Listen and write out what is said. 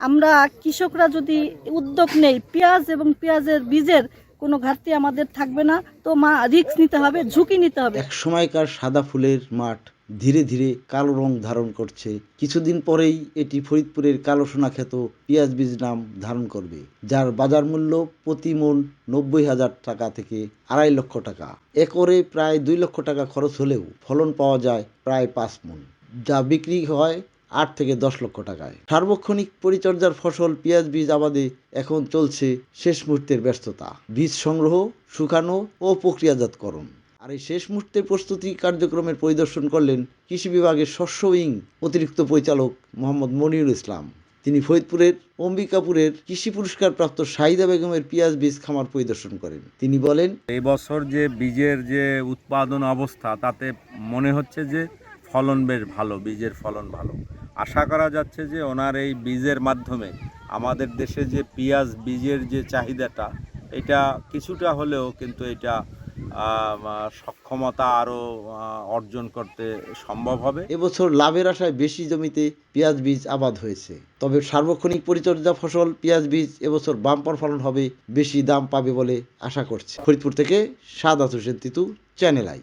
আমরা কৃষকরা যদি উদ্যোগ নেই, পেঁয়াজ এবং পেঁয়াজের বীজের কোনো ঘাটতি আমাদের থাকবে না, তো মা রিস্ক নিতে হবে, ঝুঁকি নিতে হবে। এক সময়কার সাদা ফুলের মাঠ ধীরে ধীরে কালো রং ধারণ করছে। কিছুদিন পরেই এটি ফরিদপুরের কালো সোনা খ্যাত পেঁয়াজ বীজ নাম ধারণ করবে, যার বাজার মূল্য প্রতি মন নব্বই হাজার টাকা থেকে আড়াই লক্ষ টাকা। একরে প্রায় দুই লক্ষ টাকা খরচ হলেও ফলন পাওয়া যায় প্রায় পাঁচ মন। যা বিক্রি হয় আট থেকে দশ লক্ষ টাকায়। সার্বক্ষণিক পরিচর্যার ফসল, পেঁয়াজ, বীজ, আবাদে এখন চলছে শেষ মুহূর্তের ব্যস্ততা। বীজ সংগ্রহ, শুকানো ও প্রক্রিয়াজাতকরণ। আর এই শেষ মুহূর্তের প্রস্তুতি কার্যক্রমের পরিদর্শন করলেন কৃষি বিভাগের শস্য উইং অতিরিক্ত পরিচালক মোহাম্মদ মনিরুল ইসলাম। তিনি ফরিদপুরের অম্বিকাপুরের কৃষি পুরস্কার প্রাপ্ত শাহিদা বেগমের পেঁয়াজ, বীজ খামার পরিদর্শন করেন। তিনি বলেন, এই বছর যে বীজের যে উৎপাদন অবস্থা, তাতে মনে হচ্ছে যে ফলন বেশ ভালো, বীজের ফলন ভালো। আশা করা যাচ্ছে যে ওনার এই বীজের মাধ্যমে আমাদের দেশে যে পেঁয়াজ বীজের যে চাহিদাটা, এটা কিছুটা হলেও কিন্তু এটা সক্ষমতা আরও অর্জন করতে সম্ভব হবে। এবছর লাভের আশায় বেশি জমিতে পেঁয়াজ বীজ আবাদ হয়েছে। তবে সার্বক্ষণিক পরিচর্যা ফসল পেঁয়াজ বীজ এবছর বাম্পার ফলন হবে, বেশি দাম পাবে বলে আশা করছে। ফরিদপুর থেকে সাদাত হোসেন তিতু, চ্যানেল আই।